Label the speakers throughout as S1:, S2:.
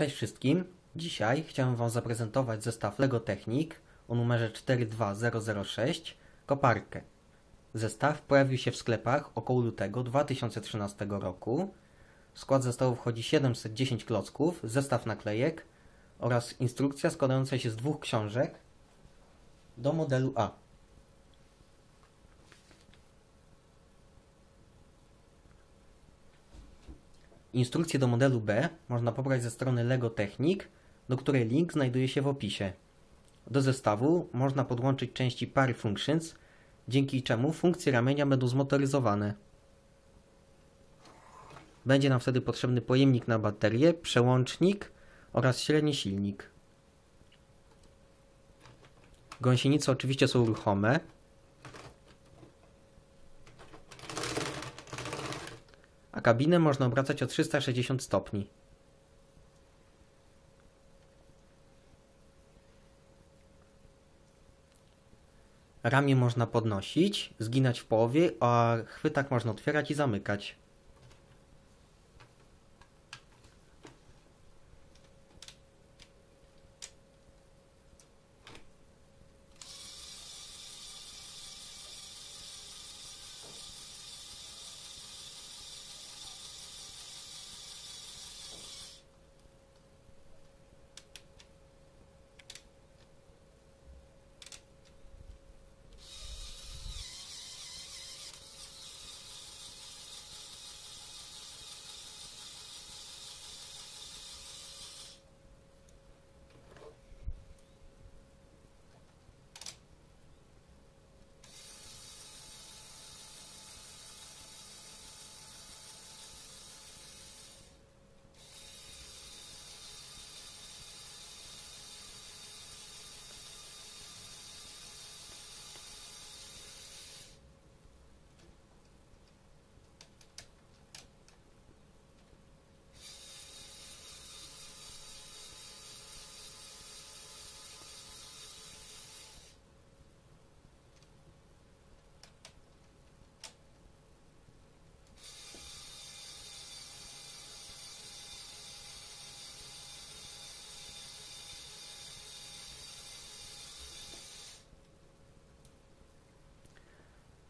S1: Cześć wszystkim. Dzisiaj chciałem Wam zaprezentować zestaw LEGO Technic o numerze 42006 koparkę. Zestaw pojawił się w sklepach około lutego 2013 roku. W skład zestawu wchodzi 710 klocków, zestaw naklejek oraz instrukcja składająca się z dwóch książek do modelu A. Instrukcję do modelu B można pobrać ze strony LEGO Technic, do której link znajduje się w opisie. Do zestawu można podłączyć części Pary Functions, dzięki czemu funkcje ramienia będą zmotoryzowane. Będzie nam wtedy potrzebny pojemnik na baterię, przełącznik oraz średni silnik. Gąsienice oczywiście są ruchome, a kabinę można obracać o 360 stopni. Ramię można podnosić, zginać w połowie, a chwytak można otwierać i zamykać.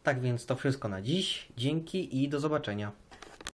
S1: Tak więc to wszystko na dziś. Dzięki i do zobaczenia.